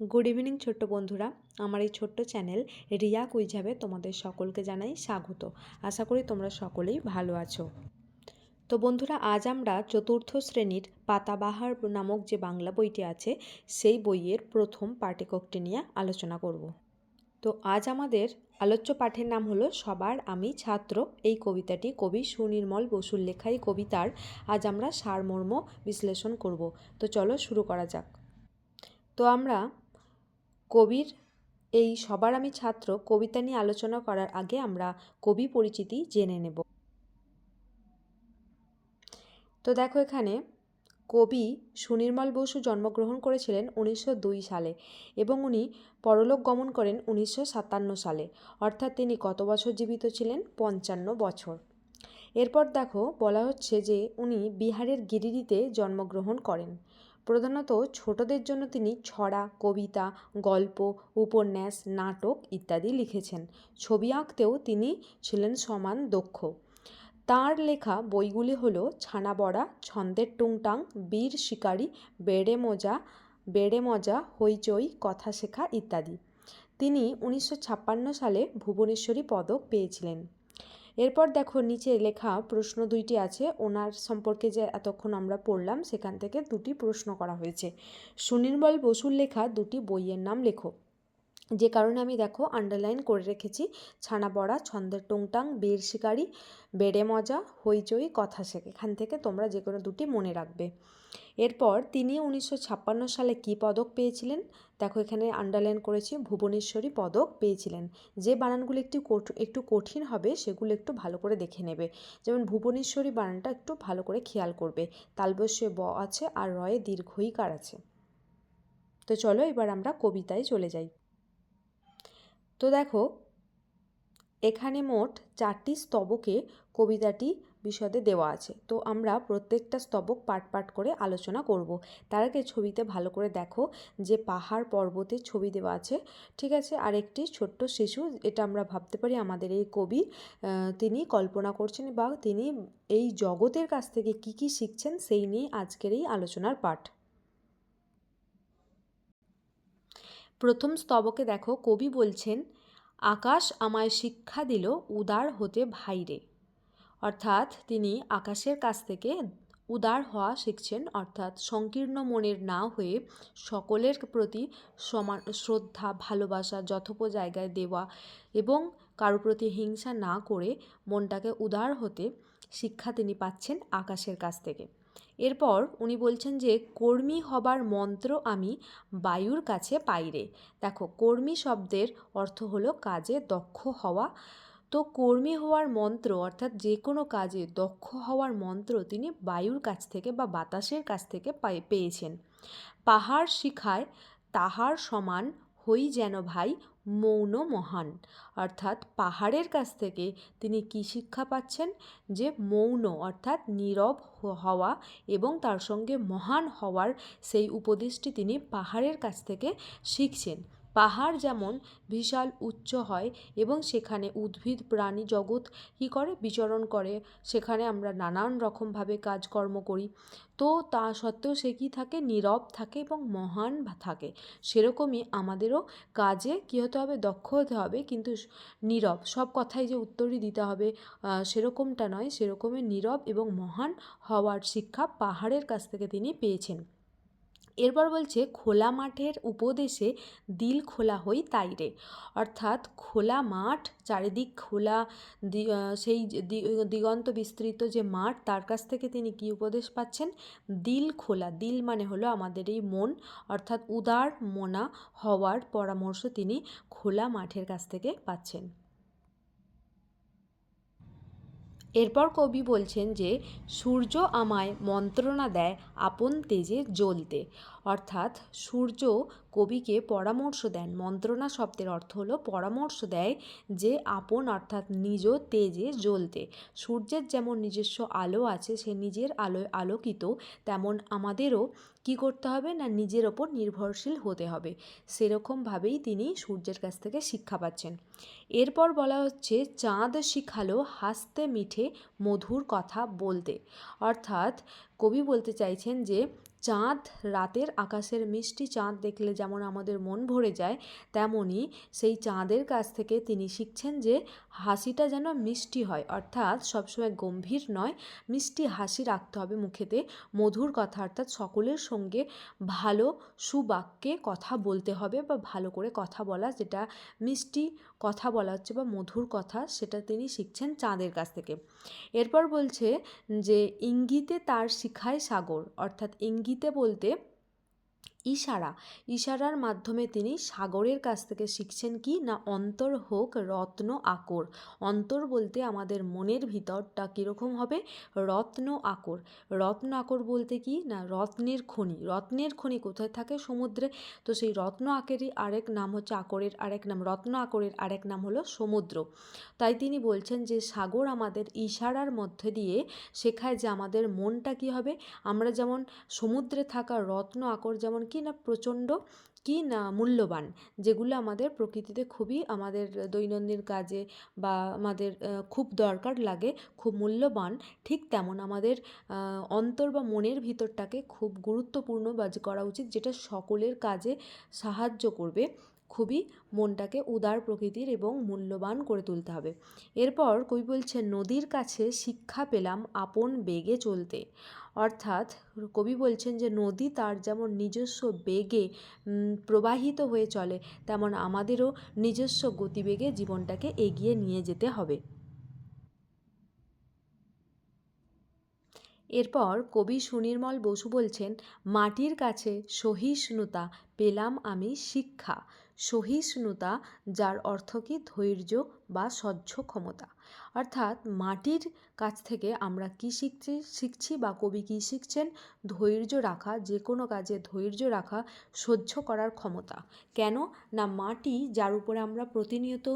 Good evening ছোট্ট বন্ধুরা। আমার এই ছোট্ট চ্যানেল রিয়া কুইঝাবে তোমাদের সকলকে জানাই স্বাগত। আশা করি তোমরা সকলেই ভালো আছো। তো বন্ধুরা, আজ আমরা চতুর্থ শ্রেণির পাতাবাহার নামক যে বাংলা বইটি আছে, সেই বইয়ের প্রথম পাঠ্যকটি নিয়ে আলোচনা করব। তো আজ আমাদের আলোচ্য পাঠের নাম হলো, সবার আমি ছাত্র। এই কবিতাটি কবি সুনির্মল বসুর লেখা এই কবিতার আজ আমরা সারমর্ম বিশ্লেষণ করব। তো চলো শুরু করা যাক। তো আমরা কবির, এই সবার আমি ছাত্র, কবিতা নিয়ে আলোচনা করার আগে আমরা কবি পরিচিতি জেনে নেব। তো দেখো এখানে, কবি সুনির্মল বসু জন্মগ্রহণ করেছিলেন উনিশশো দুই সালে এবং উনি পরলোক গমন করেন উনিশশো সাতান্ন সালে, অর্থাৎ তিনি কত বছর জীবিত ছিলেন? পঞ্চান্ন বছর। এরপর দেখো, বলা হচ্ছে যে উনি বিহারের গিরিডিতে জন্মগ্রহণ করেন। প্রধানত ছোটদের জন্য তিনি ছড়া, কবিতা, গল্প, উপন্যাস, নাটক ইত্যাদি লিখেছেন। ছবি আঁকতেও তিনি ছিলেন সমান দক্ষ। তার লেখা বইগুলি হলো ছানা বড়া ছন্দের টুংটাং, বীর শিকারী, বেড়ে মজা বেড়ে মজা, হইচই, কথা শেখা ইত্যাদি। তিনি উনিশশো ছাপ্পান্ন সালে ভুবনেশ্বরী পদক পেয়েছিলেন। এরপর দেখো নিচে লেখা প্রশ্ন দুইটি আছে। ওনার সম্পর্কে যে এতক্ষণ আমরা পড়লাম, সেখান থেকে দুটি প্রশ্ন করা হয়েছে। সুনির্মল বসুর লেখা দুটি বইয়ের নাম লেখো। যে কারণে আমি দেখো আন্ডারলাইন করে রেখেছি। ছানা বড়া, ছন্দের টুংটাং, বীর শিকারি, বেড়ে মজা, হইচই, কথা শেখ। এখান থেকে তোমরা যে কোনো দুটি মনে রাখবে। এরপর তিনি উনিশশো ছাপ্পান্ন সালে কি পদক পেয়েছিলেন? দেখো এখানে আন্ডারলাইন করেছি, ভুবনেশ্বরী পদক পেয়েছিলেন। যে বানানগুলো একটু একটু কঠিন হবে, সেগুলো একটু ভালো করে দেখে নেবে। যেমন ভুবনেশ্বরী বানানটা একটু ভালো করে খেয়াল করবে। তালবস্যে ব আছে আর রয়ে দীর্ঘইকার আছে। তো চলো এবার আমরা কবিতায় চলে যাই। তো দেখো, এখানে মোট চারটি স্তবকে কবিতাটি বিশদে দেওয়া আছে। তো আমরা প্রত্যেকটা স্তবক পাট পাট করে আলোচনা করব। তার আগে ছবিতে ভালো করে দেখো যে পাহাড় পর্বতের ছবি দেওয়া আছে, ঠিক আছে? আর একটি ছোট্ট শিশু, এটা আমরা ভাবতে পারি আমাদের এই কবি তিনি কল্পনা করছেন বা তিনি এই জগতের কাছ থেকে কি কি শিখছেন, সেই নিয়ে আজকের এই আলোচনার পাঠ। প্রথম স্তবকে দেখো, কবি বলছেন, আকাশ আমায় শিক্ষা দিল উদার হতে ভাইরে। অর্থাৎ তিনি আকাশের কাছ থেকে উদার হওয়া শিখছেন, অর্থাৎ সংকীর্ণ মনের না হয়ে সকলের প্রতি সমান, শ্রদ্ধা, ভালোবাসা যথোপ জায়গায় দেওয়া এবং কারও প্রতি হিংসা না করে মনটাকে উদার হতে শিক্ষা তিনি পাচ্ছেন আকাশের কাছ থেকে। এরপর উনি বলছেন যে, কর্মী হবার মন্ত্র আমি বায়ুর কাছে পাইরে দেখো, কর্মী শব্দের অর্থ হলো কাজে দক্ষ হওয়া। তো কর্মী হওয়ার মন্ত্র, অর্থাৎ যে কোনো কাজে দক্ষ হওয়ার মন্ত্র তিনি বায়ুর কাছ থেকে বা বাতাসের কাছ থেকে পেয়েছেন। পাহাড় শিখায়, তাহার সমান হই যেন ভাই মৌন মহান। অর্থাৎ পাহাড়ের কাছ থেকে তিনি কি শিক্ষা পাচ্ছেন? যে মৌন অর্থাৎ নীরব হওয়া এবং তার সঙ্গে মহান হওয়ার সেই উপদেশটি তিনি পাহাড়ের কাছ থেকে শিখছেন। পাহাড় যেমন বিশাল, উচ্চ হয় এবং সেখানে উদ্ভিদ, প্রাণী জগৎ কী করে বিচরণ করে, সেখানে আমরা নানান রকমভাবে কাজকর্ম করি। তো তা সত্ত্বেও সে কী থাকে? নীরব থাকে এবং মহান থাকে। সেরকমই আমাদেরও কাজে কী হতে হবে? দক্ষ হতে হবে। কিন্তু নীরব সব কথাই যে উত্তরই দিতে হবে সেরকমটা নয়। সেরকমই নীরব এবং মহান হওয়ার শিক্ষা পাহাড়ের কাছ থেকে তিনি পেয়েছেন। এরপর বলছে, খোলা মাঠের উপদেশে দিল খোলা হই তাইরে অর্থাৎ খোলা মাঠ, চারিদিক খোলা সেই দিগন্ত বিস্তৃত যে মাঠ, তার কাছ থেকে তিনি কি উপদেশ পাচ্ছেন? দিল খোলা। দিল মানে হলো আমাদের এই মন, অর্থাৎ উদার মনা হওয়ার পরামর্শ তিনি খোলা মাঠের কাছ থেকে পাচ্ছেন। এরপর কবি বলছেন যে সূর্য আমায় মন্ত্রণা দেয় আপন তেজে জ্বলতে। অর্থাৎ সূর্য কবিকে পরামর্শ দেন। মন্ত্রণা শব্দের অর্থ হলো পরামর্শ দেয় যে আপন অর্থাৎ নিজ তেজে জ্বলতে। সূর্যের যেমন নিজস্ব আলো আছে, সে নিজের আলোয় আলোকিত, তেমন আমাদেরও কি করতে হবে না নিজের ওপর নির্ভরশীল হতে হবে। সেরকমভাবেই তিনি সূর্যের কাছ থেকে শিক্ষা পাচ্ছেন। এরপর বলা হচ্ছে, চাঁদ শিখালো হাসতে মিঠে মধুর কথা বলতে। অর্থাৎ কবি বলতে চাইছেন যে চাঁদ, রাতের আকাশের মিষ্টি চাঁদ দেখলে যেমন আমাদের মন ভরে যায় তেমনই সেই চাঁদের কাছ থেকে তিনি শিখছেন যে হাসিটা যেন মিষ্টি হয়। অর্থাৎ সবসময় গম্ভীর নয়, মিষ্টি হাসি রাখতে হবে মুখেতে। মধুর কথা, অর্থাৎ সকলের সঙ্গে ভালো সুবাক্যে কথা বলতে হবে বা ভালো করে কথা বলা, যেটা মিষ্টি কথা বলা হচ্ছে বা মধুর কথা সেটা তিনি শিখছেন চাঁদের কাছ থেকে। এরপর বলছে যে, ইঙ্গিতে তার শিখায় সাগর। অর্থাৎ ইঙ্গিতে বলতে ইশারা। ইশারার মাধ্যমে তিনি সাগরের কাছ থেকে শিখছেন কি না অন্তর হোক, রত্ন আকর। অন্তর বলতে আমাদের মনের ভিতরটা কীরকম হবে? রত্ন আকর। রত্ন আকর বলতে কি না, রত্নের খনি। রত্নের খনি কোথায় থাকে? সমুদ্রে। তো সেই রত্ন আকেরই আরেক নাম হচ্ছে আকরের আরেক নাম, রত্ন আকরের আরেক নাম হলো সমুদ্র। তাই তিনি বলছেন যে, সাগর আমাদের ইশারার মধ্যে দিয়ে শেখায় যে আমাদের মনটা কি হবে। আমরা যেমন সমুদ্রে থাকা রত্ন আকর যেমন কি না প্রচণ্ড, কি না মূল্যবান, যেগুলো আমাদের প্রকৃতিতে খুবই আমাদের দৈনন্দিন কাজে বা আমাদের খুব দরকার লাগে, খুব মূল্যবান, ঠিক তেমন আমাদের অন্তর বা মনের ভিতরটাকে খুব গুরুত্বপূর্ণ বা করা উচিত, যেটা সকলের কাজে সাহায্য করবে। খুবই মনটাকে উদার প্রকৃতির এবং মূল্যবান করে তুলতে হবে। এরপর কবি বলছে নদীর কাছে শিক্ষা পেলাম আপন বেগে চলতে। অর্থাৎ কবি বলছেন যে, নদী তার যেমন নিজস্ব বেগে প্রবাহিত হয়ে চলে, তেমন আমাদেরও নিজস্ব গতিবেগে জীবনটাকে এগিয়ে নিয়ে যেতে হবে। এরপর কবি সুনির্মল বসু বলছেন, মাটির কাছে সহিষ্ণুতা, পেলাম আমি শিক্ষা। সহিষ্ণুতা, যার অর্থ কি? ধৈর্য বা সহ্য ক্ষমতা। অর্থাৎ মাটির কাছ থেকে আমরা কী শিখছি? শিখছি বা কবি কী শিখছেন? ধৈর্য রাখা, যে কোনো কাজে ধৈর্য রাখা সহ্য করার ক্ষমতা। কেন? না, মাটি, যার উপরে আমরা প্রতিনিয়ত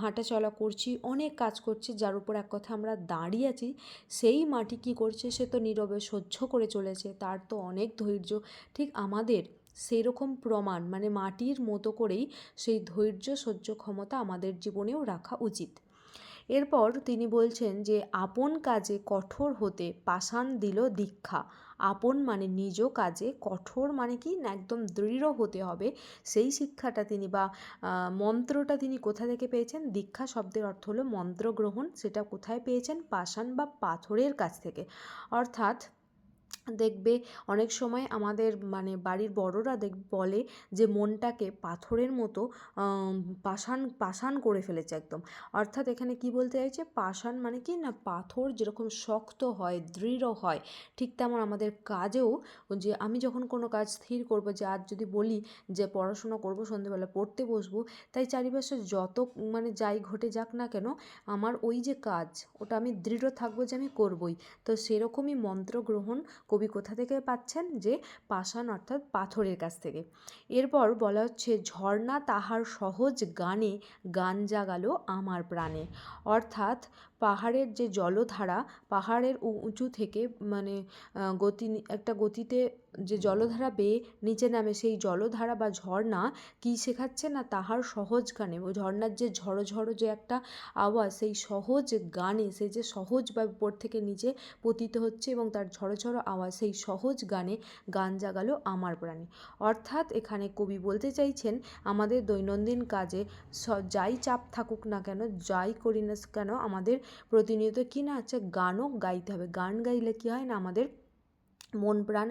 হাঁটাচলা করছি, অনেক কাজ করছি, যার উপর এক কথা আমরা দাঁড়িয়ে আছি, সেই মাটি কী করছে? সে তো নীরবে সহ্য করে চলেছে, তার তো অনেক ধৈর্য। ঠিক আমাদের সেই রকম প্রমাণ মানে মাটির মতো করেই সেই ধৈর্য সহ্য ক্ষমতা আমাদের জীবনেও রাখা উচিত। এরপর তিনি বলছেন যে, আপন কাজে কঠোর হতে পাষাণ দিল দীক্ষা। আপন মানে নিজ কাজে কঠোর মানে কি? না, একদম দৃঢ় হতে হবে। সেই শিক্ষাটা তিনি বা মন্ত্রটা তিনি কোথা থেকে পেয়েছেন? দীক্ষা শব্দের অর্থ হলো মন্ত্র গ্রহণ সেটা কোথায় পেয়েছেন? পাষাণ বা পাথরের কাছ থেকে। অর্থাৎ দেখবে অনেক সময় আমাদের মানে বাড়ির বড়রা দেখ, বলে যে মনটাকে পাথরের মতো পাষাণ পাষাণ করে ফেলেছে একদম। অর্থাৎ এখানে কি বলতে চাইছে? পাষাণ মানে কি না? পাথর যেরকম শক্ত হয়, দৃঢ় হয়, ঠিক তেমন আমাদের কাজেও যে আমি যখন কোনো কাজ স্থির করব, যে আজ যদি বলি যে পড়াশোনা করব, সন্ধেবেলা পড়তে বসবো, তাই চারিপাশে যত মানে যাই ঘটে যাক না কেন, আমার ওই যে কাজ, ওটা আমি দৃঢ় থাকব যে আমি করবই। তো সেরকমই মন্ত্র গ্রহণ কবি কোথা থেকে পাচ্ছেন? যে পাষাণ অর্থাৎ পাথরের কাছ থেকে। এরপর বলা হচ্ছে, ঝর্ণা তাহার সহজ গানে গান জাগালো আমার প্রাণে। অর্থাৎ পাহাড়ের যে জলধারা, পাহাড়ের উঁচু থেকে মানে গতি একটা গতিতে যে জলধারা বেয়ে নিচে নামে সেই জলধারা বা ঝর্ণা কী শেখাচ্ছে না তাহার সহজ গানে? ও ঝর্ণার যে ঝড়ো ঝড়ো যে একটা আওয়াজ, সেই সহজ গানে সে যে সহজ বা উপর থেকে নিচে পতিত হচ্ছে এবং তার ঝড়ো ঝড়ো আওয়াজ, সেই সহজ গানে গান জাগালো আমার প্রাণে। অর্থাৎ এখানে কবি বলতে চাইছেন, আমাদের দৈনন্দিন কাজে যাই চাপ থাকুক না কেন, যাই করি না কেন, আমাদের প্রতিনিয়ত কি না হচ্ছে গানও গাইতে হবে। গান গাইলে কী হয় না, আমাদের মন প্রাণ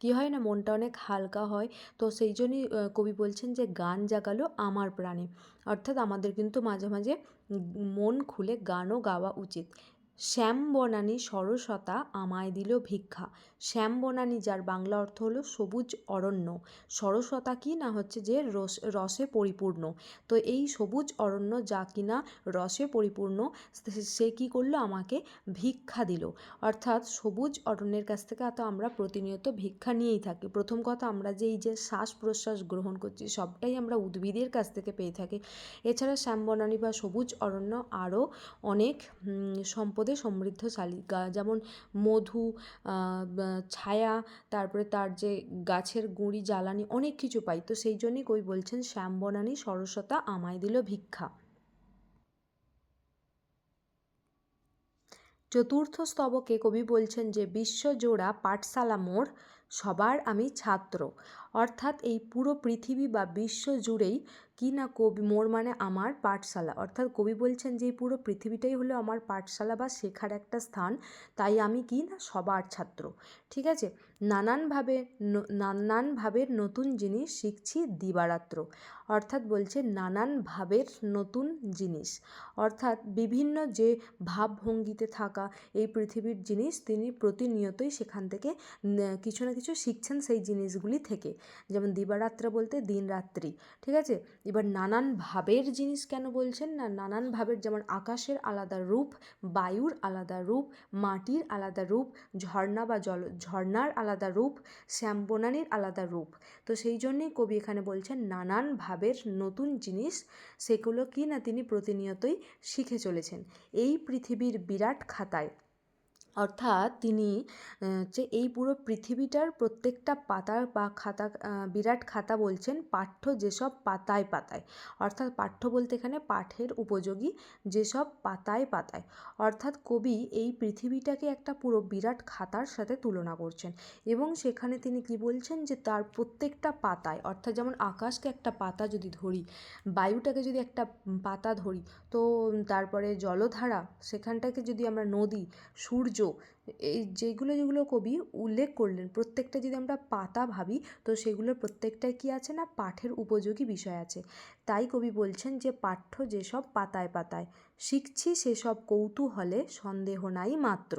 কী হয় না, মনটা অনেক হালকা হয়। তো সেই জন্যই কবি বলছেন যে, গান জাগালো আমার প্রাণে। অর্থাৎ আমাদের কিন্তু মাঝে মাঝে মন খুলে গানও গাওয়া উচিত। শ্যাম বনানী সরসতা আমায় দিল ভিক্ষা। শ্যাম বনানী যার বাংলা অর্থ হলো সবুজ অরণ্য। সরসতা কি না হচ্ছে যে রস রসে পরিপূর্ণ। তো এই সবুজ অরণ্য যা কিনা রসে পরিপূর্ণ, সে কী করল? আমাকে ভিক্ষা দিল। অর্থাৎ সবুজ অরণ্যের কাছ থেকে তো আমরা প্রতিনিয়ত ভিক্ষা নিয়েই থাকি। প্রথম কথা আমরা যে এই যে শ্বাস প্রশ্বাস গ্রহণ করছি, সবটাই আমরা উদ্ভিদের কাছ থেকে পেয়ে থাকি। এছাড়া শ্যাম বনানী বা সবুজ অরণ্য আরও অনেক সম্পদে সমৃদ্ধশালী। যেমন মধু ছায়া, তারপরে তার যে গাছের গুঁড়ি, জ্বালানি অনেক কিছু পাই। তো সেই জন্যই কবি বলছেন, শ্যাম বনানী সরস্বতা আমায় দিল ভিক্ষা। চতুর্থ স্তবকে কবি বলছেন যে, বিশ্বজোড়া পাঠশালা মোড় সবার আমি ছাত্র। অর্থাৎ এই পুরো পৃথিবী বা বিশ্ব জুড়েই কি না কবি, মোর মানে আমার পাঠশালা। অর্থাৎ কবি বলছেন যে পুরো পৃথিবীটাই হলো আমার পাঠশালা বা শেখার একটা স্থান। তাই আমি কি না সবার ছাত্র? ঠিক আছে? নানানভাবে নানানভাবে নতুন জিনিস শিখছি দিবারাত্র। অর্থাৎ বলছে নানান ভাবের নতুন জিনিস। অর্থাৎ বিভিন্ন যে ভাবভঙ্গিতে থাকা এই পৃথিবীর জিনিস তিনি প্রতিনিয়তই সেখান থেকে কিছু না কিছু শিখছেন সেই জিনিসগুলি থেকে। যেমন দিবারাত্র বলতে দিন রাত্রি ঠিক আছে? এবার নানান ভাবের জিনিস কেন বলছেন না? নানান ভাবের যেমন আকাশের আলাদা রূপ, বায়ুর আলাদা রূপ, মাটির আলাদা রূপ, ঝর্ণা বা জল, ঝর্ণার আলাদা রূপ শ্যামবনানির আলাদা রূপ। তো সেই জন্যেই কবি এখানে বলছেন নানান ভাবের নতুন জিনিস সেগুলো কি না তিনি প্রতিনিয়তই শিখে চলেছেন। এই পৃথিবীর বিরাট খাতায় অর্থাৎ তিনি যে এই পুরো পৃথিবীটার প্রত্যেকটা পাতা বা খাতা বিরাট খাতা বলছেন পাঠ্য যেসব পাতায় পাতায়। অর্থাৎ পাঠ্য বলতে এখানে পাঠের উপযোগী যেসব পাতায় পাতায়। অর্থাৎ কবি এই পৃথিবীটাকে একটা পুরো বিরাট খাতার সাথে তুলনা করছেন এবং সেখানে তিনি কি বলছেন যে তার প্রত্যেকটা পাতায়, অর্থাৎ যেমন আকাশকে একটা পাতা যদি ধরি, বায়ুটাকে যদি একটা পাতা ধরি, তো তারপরে জলধারা, সেখানটাকে যদি আমরা নদী, সূর্য 就 এই যেগুলো যেগুলো কবি উল্লেখ করলেন, প্রত্যেকটা যদি আমরা পাতা ভাবি, তো সেগুলোর প্রত্যেকটায় কি আছে না? পাঠের উপযোগী বিষয় আছে। তাই কবি বলছেন যে, পাঠ্য যেসব পাতায় পাতায়, শিখছি সেসব কৌতূহলে সন্দেহ নাই মাত্র।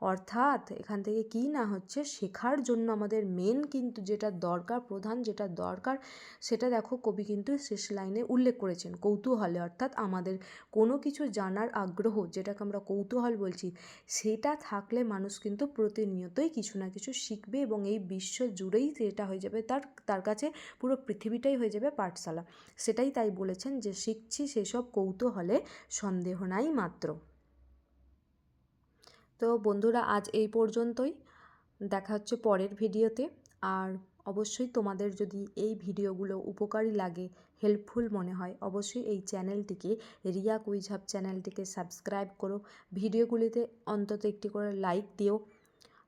অর্থাৎ এখান থেকে কি না হচ্ছে? শেখার জন্য আমাদের মেন কিন্তু যেটা দরকার, প্রধান যেটা দরকার, সেটা দেখো কবি কিন্তু শেষ লাইনে উল্লেখ করেছেন। কৌতূহলে, অর্থাৎ আমাদের কোনো কিছু জানার আগ্রহ, যেটাকে আমরা কৌতূহল বলছি, সেটা থাকলে মানুষ কিন্তু প্রতিনিয়তই কিছু না কিছু শিখবে এবং এই বিশ্ব জুড়েই সেটা হয়ে যাবে, তার তার কাছে পুরো পৃথিবীটাই হয়ে যাবে পাঠশালা। সেটাই তাই বলেছেন যে শিখছি সেসব কৌতূহলে সন্দেহ নাই মাত্র। তো বন্ধুরা, আজ এই পর্যন্তই। দেখা হচ্ছে পরের ভিডিওতে। আর অবশ্যই তোমাদের যদি এই ভিডিওগুলো উপকারী লাগে হেল্পফুল মনে হয়, অবশ্যই এই চ্যানেলটিকে, রিয়া কুইঝাপ চ্যানেলটিকে সাবস্ক্রাইব করো। ভিডিওগুলিতে অন্তত একটি করে লাইক দিও।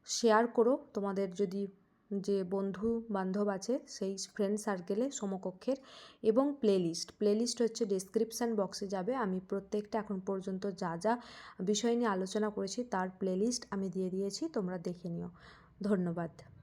শেয়ার করো। তোমাদের যদি যে বন্ধু বান্ধব আছে, সেই ফ্রেন্ড সার্কেলে সমকক্ষের। এবং প্লেলিস্ট প্লেলিস্ট হচ্ছে ডেসক্রিপশান বক্সে যাবে। আমি প্রত্যেকটা এখন পর্যন্ত যা যা বিষয় নিয়ে আলোচনা করেছি, তার প্লেলিস্ট আমি দিয়ে দিয়েছি, তোমরা দেখে নিও। ধন্যবাদ।